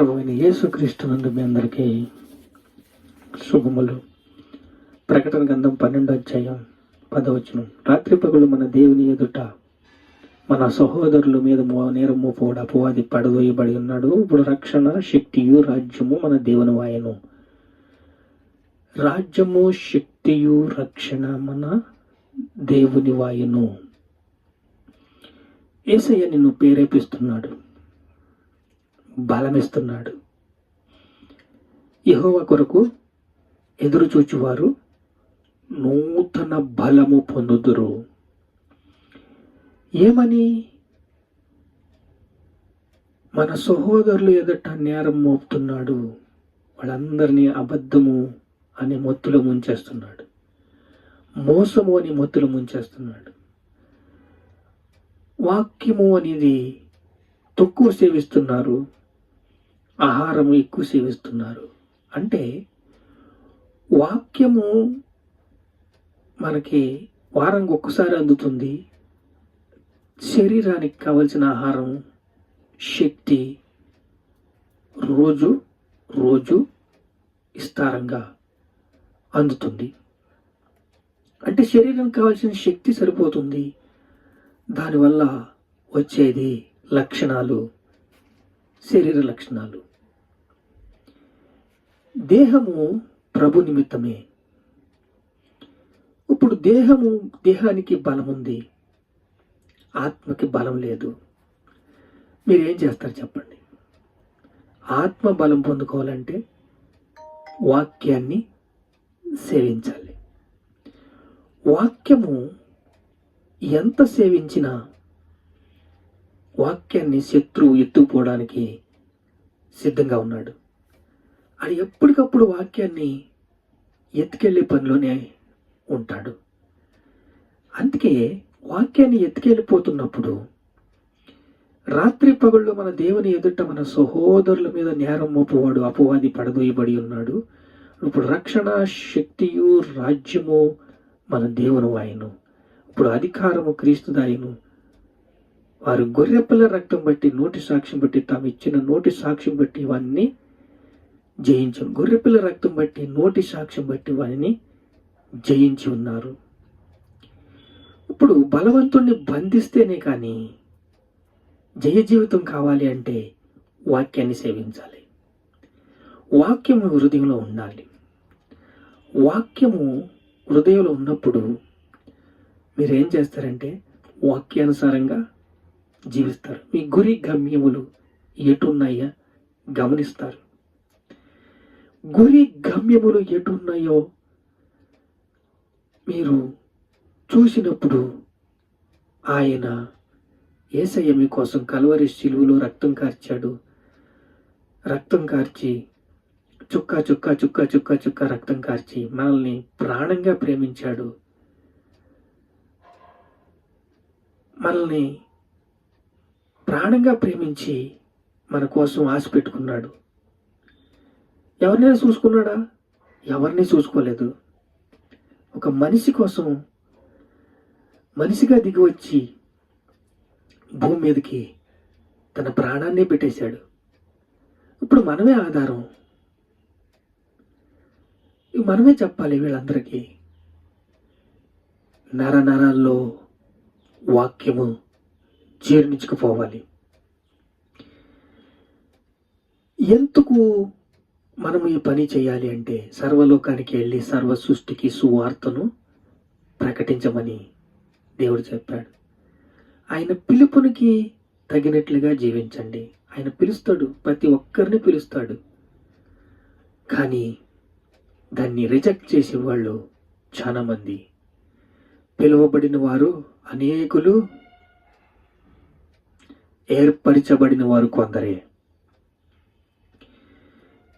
ప్రభు అయిన యేసుక్రీస్తు నందు మీ అందరికీ శుభములు ప్రకటన గంధం పన్నెండో అధ్యాయం పదవచనం రాత్రి పగలు మన దేవుని ఎదుట మన సహోదరుల మీద మో నేరం మోపోడు అపవాది పడదోయబడి ఉన్నాడు. ఇప్పుడు రక్షణ శక్తియు రాజ్యము మన దేవుని వాయను. రాజ్యము శక్తియు రక్షణ మన దేవుని వాయును. ఏసయ్య నిన్ను ప్రేరేపిస్తున్నాడు. బలమిస్తున్నాడు. యహోవ కొరకు ఎదురుచూచువారు నూతన బలము పొందుదురు. ఏమని? మన సహోదరులు ఎదుట నేరం మోపుతున్నాడు. వాళ్ళందరినీ అబద్ధము అనే మొత్తులో ముంచేస్తున్నాడు. మోసము అని మొత్తులు ముంచేస్తున్నాడు. వాక్యము అనేది తక్కువ సేవిస్తున్నారు. ఆహారం ఎక్కువ సేవిస్తున్నారు. అంటే వాక్యము మనకి వారానికి ఒక్కసారి అందుతుంది. శరీరానికి కావలసిన ఆహారం శక్తి రోజు రోజు విస్తారంగా అందుతుంది. అంటే శరీరానికి కావాల్సిన శక్తి సరిపోతుంది. దానివల్ల వచ్చేది లక్షణాలు శరీర లక్షణాలు. దేహము ప్రభు నిమిత్తమే. ఇప్పుడు దేహము దేహానికి బలం ఉంది ఆత్మకి బలం లేదు. మీరేం చేస్తారు చెప్పండి? ఆత్మ బలం పొందుకోవాలంటే వాక్యాన్ని సేవించాలి. వాక్యము ఎంత సేవించినా వాక్యాన్ని శత్రువు ఎత్తుకుపోవడానికి సిద్ధంగా ఉన్నాడు. అది ఎప్పటికప్పుడు వాక్యాన్ని ఎత్తుకెళ్ళే పనిలోనే ఉంటాడు. అందుకే వాక్యాన్ని ఎత్తుకెళ్ళిపోతున్నప్పుడు రాత్రి పగళ్ళు మన దేవుని ఎదుట మన సహోదరుల మీద నేరం మోపువాడు అపవాది పడదోయబడి ఉన్నాడు. ఇప్పుడు రక్షణ శక్తియు రాజ్యము మన దేవుని వాయను. ఇప్పుడు అధికారము క్రీస్తుదాయను వారు గొర్రెపిల్ల రక్తం బట్టి నోటి సాక్ష్యం బట్టి తాము ఇచ్చిన నోటి సాక్ష్యం బట్టి ఇవన్నీ జయించు. గొర్రెపిల్ల రక్తం బట్టి నోటి సాక్ష్యం బట్టి వారిని జయించి ఉన్నారు. ఇప్పుడు బలవంతుణ్ణి బంధిస్తేనే కానీ జయ జీవితం కావాలి అంటే వాక్యాన్ని సేవించాలి. వాక్యము హృదయంలో ఉండాలి. వాక్యము హృదయంలో ఉన్నప్పుడు మీరేం చేస్తారంటే వాక్యానుసారంగా జీవిస్తారు. మీ గురి గమ్యములు ఎటున్నాయా గమనిస్తారు. గురి గమ్యములు ఎటున్నాయో మీరు చూసినప్పుడు ఆయన ఏసయ్య మీకోసం కలవరి శిలువలో రక్తం కార్చాడు. రక్తం కార్చి చుక్క చుక్క చుక్క చుక్క చుక్క రక్తం కార్చి మనల్ని ప్రాణంగా ప్రేమించాడు. మనల్ని ప్రాణంగా ప్రేమించి మన కోసం ఆశ పెట్టుకున్నాడు. ఎవరినైనా చూసుకున్నాడా? ఎవరిని చూసుకోలేదు. ఒక మనిషి కోసం మనిషిగా దిగి వచ్చి భూమి మీదకి తన ప్రాణాన్ని పెట్టేశాడు. ఇప్పుడు మనమే ఆధారం. మనమే చెప్పాలి వీళ్ళందరికీ. నర నరాల్లో వాక్యము జీర్ణించుకుపోవాలి. ఎందుకు మనము ఈ పని చేయాలి అంటే సర్వలోకానికి వెళ్ళి సర్వ సృష్టికి సువార్తను ప్రకటించమని దేవుడు చెప్పాడు. ఆయన పిలుపునికి తగినట్లుగా జీవించండి. ఆయన పిలుస్తాడు ప్రతి ఒక్కరిని పిలుస్తాడు. కానీ దాన్ని రిజెక్ట్ చేసేవాళ్ళు చాలామంది పిలువబడిన వారు అనేకులు ఏర్పరచబడిన వారు కొందరే.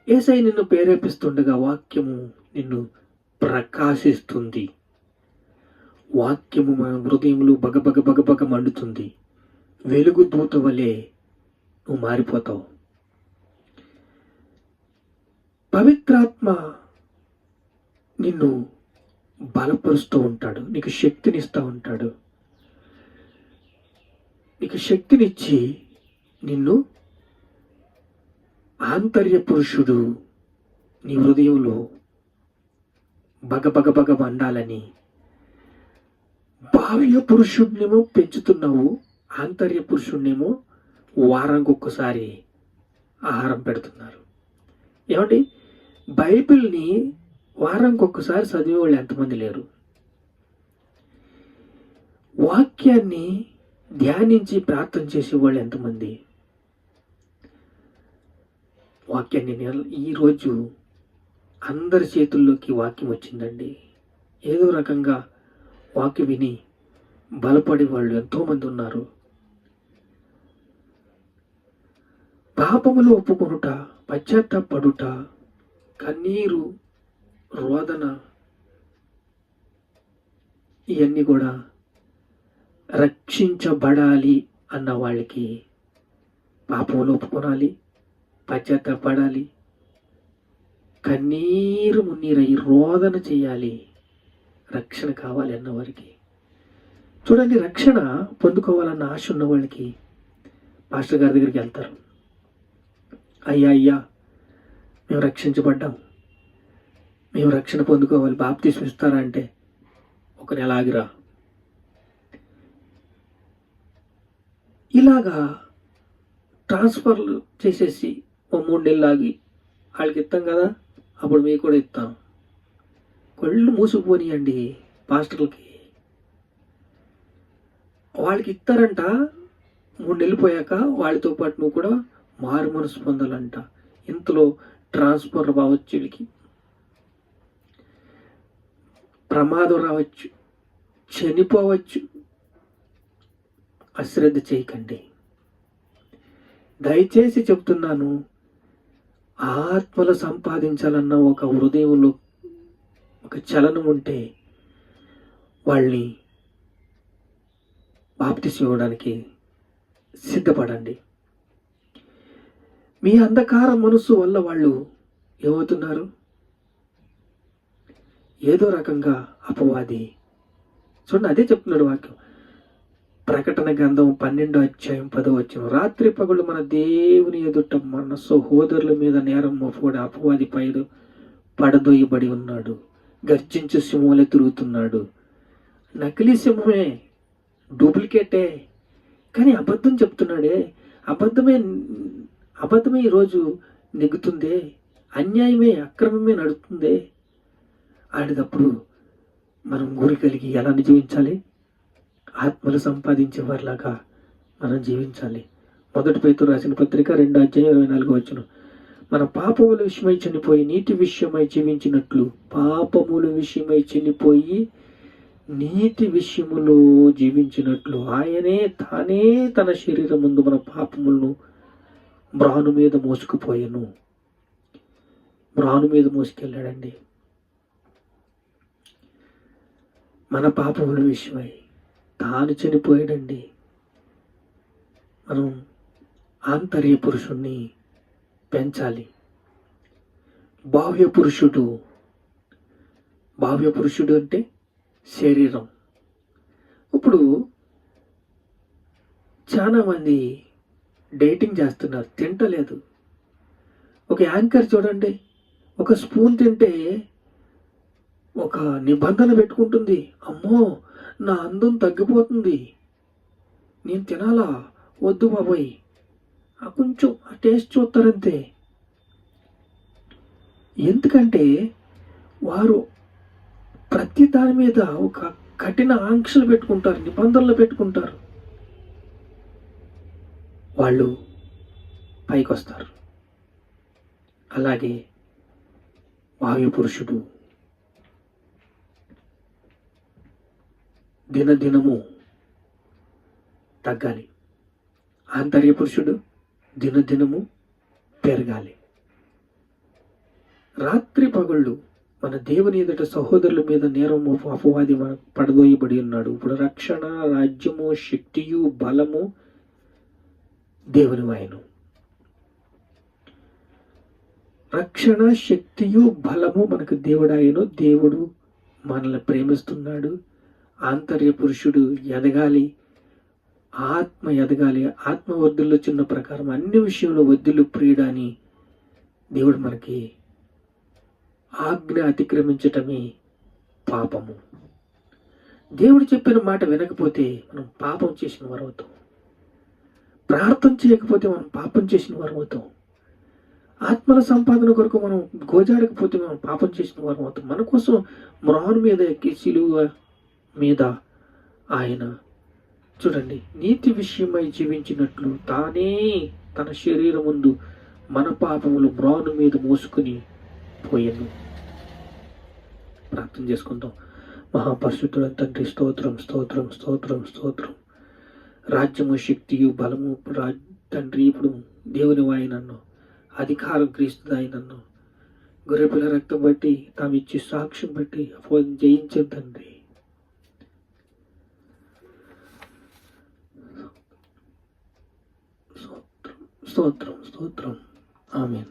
ఏసై నిన్ను ప్రేరేపిస్తుండగా వాక్యము నిన్ను ప్రకాశిస్తుంది. వాక్యము మన హృదయంలో బగబగ బగబగ మండుతుంది. వెలుగు దూత వలె నువ్వు మారిపోతావు. పవిత్రాత్మ నిన్ను బలపరుస్తూ ఉంటాడు. నీకు శక్తినిస్తూ ఉంటాడు. నీకు శక్తినిచ్చి నిన్ను ఆంతర్య పురుషుడు నీ హృదయంలో బగబగబగ వండాలని మండాలని బాహ్య పురుషుడినేమో పెంచుతున్నావు ఆంతర్య పురుషుడినేమో వారానికి ఒక్కసారి ఆహారం పెడుతున్నారు. ఏమండి? బైబిల్ని వారానికి ఒక్కసారి చదివే వాళ్ళు ఎంతమంది లేరు? వాక్యాన్ని ధ్యానించి ప్రార్థన చేసేవాళ్ళు ఎంతమంది? వాక్యాన్ని నెల- ఈరోజు అందరి చేతుల్లోకి వాక్యం వచ్చిందండి. ఏదో రకంగా వాక్యం విని బలపడే వాళ్ళు ఎంతోమంది ఉన్నారు. పాపములు ఒప్పుకొనుట పశ్చాత్తపడుట కన్నీరు రోదన ఇవన్నీ కూడా రక్షించబడాలి అన్న వాళ్ళకి పాపములు ఒప్పుకొనాలి. పశ్చాత్తపడాలి. కన్నీరు మున్నీరై రోదన చేయాలి. రక్షణ కావాలి అన్న వారికి చూడండి రక్షణ పొందుకోవాలన్న ఆశ ఉన్న వాళ్ళకి మాస్టర్ గారి దగ్గరికి వెళ్తారు. అయ్యా అయ్యా మేము రక్షించబడ్డాం. మేము రక్షణ పొందుకోవాలి. బాప్తీసం ఇస్తారా అంటే ఒక నెల ఆగిరా. ఇలాగా ట్రాన్స్ఫర్లు చేసేసి ఓ మూడు నెలలు ఆగి వాళ్ళకి ఇస్తాం కదా అప్పుడు మీకు కూడా ఇస్తాం కళ్ళు మూసుకుపోనియండి పాస్టర్లకి. వాళ్ళకి ఇస్తారంట మూడు నెలలు పోయాక వాళ్ళతో పాటు నువ్వు కూడా మారు మనసు పొందాలంట. ఇంతలో ట్రాన్స్ఫర్ రావచ్చు వీళ్ళకి. ప్రమాదం రావచ్చు చనిపోవచ్చు. అశ్రద్ధ చేయకండి. దయచేసి చెప్తున్నాను ఆత్మలు సంపాదించాలన్న ఒక హృదయంలో ఒక చలనం ఉంటే వాళ్ళని బాప్తిసి ఇవ్వడానికి సిద్ధపడండి. మీ అంధకార మనసు వల్ల వాళ్ళు ఏమవుతున్నారు? ఏదో రకంగా అపవాది. చూడండి అదే చెప్తున్నాడు వాక్యం. ప్రకటన గ్రంథం పన్నెండో అధ్యాయం పదో వచ్చిన రాత్రి పగులు మన దేవుని ఎదుట మన సహోదరుల మీద నేరం మోపుడు అపవాది పైరు పడదోయబడి ఉన్నాడు. గర్జించు సింహంలో తిరుగుతున్నాడు. నకిలీ సింహమే డూప్లికేటే. కానీ అబద్ధం చెప్తున్నాడే అబద్ధమే అబద్ధమే ఈరోజు నెగ్గుతుందే అన్యాయమే అక్రమమే నడుతుందే ఆడినప్పుడు మనం గురి కలిగి ఎలా జీవించాలి ఆత్మలు సంపాదించే వారిలాగా మనం జీవించాలి. మొదటి పేతురు రాసిన పత్రిక రెండు అధ్యాయం ఇరవై నాలుగు వచ్చిన మన పాపముల విషయమై చనిపోయి నీటి విషయమై జీవించినట్లు పాపముల విషయమై చనిపోయి నీతి విషయములో జీవించినట్లు ఆయనే తానే తన శరీరం ముందు మన పాపములను మ్రాను మీద మోసుకుపోయాను. మ్రాను మీద మోసుకెళ్ళాడండి. మన పాపముల విషయమై తాను చనిపోయాడండి. మనం ఆంతర్య పురుషుణ్ణి పెంచాలి. బాహ్య పురుషుడు బాహ్య పురుషుడు అంటే శరీరం. ఇప్పుడు చాలామంది డేటింగ్ చేస్తున్నారు తింటలేదు. ఒక యాంకర్ చూడండి ఒక స్పూన్ తింటే ఒక నిబంధన పెట్టుకుంటుంది. అమ్మో నా అందం తగ్గిపోతుంది. నేను తినాలా? వద్దు బాబోయ్. ఆ కొంచెం ఆ టేస్ట్ చూస్తారంతే. ఎందుకంటే వారు ప్రతి దాని మీద ఒక కఠిన ఆంక్షలు పెట్టుకుంటారు నిబంధనలు పెట్టుకుంటారు. వాళ్ళు పైకొస్తారు. అలాగే వాయు పురుషుడు దినదినము తగ్గాలి. ఆంతర్య పురుషుడు దినదినము పెరగాలి. రాత్రి పగళ్ళు మన దేవుని ఎదుట సహోదరుల మీద నేరం అపవాది మన పడదోయబడి ఉన్నాడు. ఇప్పుడు రక్షణ రాజ్యము శక్తియు బలము దేవుని వాయను. రక్షణ శక్తియు బలము మనకు దేవుడాయను దేవుడు మనల్ని ప్రేమిస్తున్నాడు. ఆంతర్య పురుషుడు ఎదగాలి ఆత్మ ఎదగాలి ఆత్మ వర్ధుల్లో చిన్న ప్రకారం అన్ని విషయంలో వద్దులు ప్రియుడని దేవుడు మనకి ఆజ్ఞ అతిక్రమించటమే పాపము. దేవుడు చెప్పిన మాట వినకపోతే మనం పాపం చేసిన వారు అవుతాం ప్రార్థన చేయకపోతే మనం పాపం చేసిన వారు అవుతాం ఆత్మల సంపాదన కొరకు మనం గోజాడకపోతే మనం పాపం చేసిన వారు అవుతాం మన కోసం మ్రాన్ మీద ఎక్కి సిలువ మీద ఆయన. చూడండి నీతి విషయమై జీవించినట్లు తానే తన శరీరం ముందు మన పాపములు మ్రాను మీద మోసుకుని పోయాను. ప్రార్థన చేసుకుందాం. మహాపరిశుద్ధుల తండ్రి స్తోత్రం స్తోత్రం స్తోత్రం స్తోత్రం. రాజ్యము శక్తియు బలము రా తండ్రి ఇప్పుడు దేవుని వాయినన్ను అధికారం క్రీస్తు నన్ను. గొర్రెపిల్ల రక్తం బట్టి తాము ఇచ్చే సాక్ష్యం బట్టి అపోహం జయించే తండ్రి స్తోత్రం స్తోత్రం స్తోత్రం ఆమెన్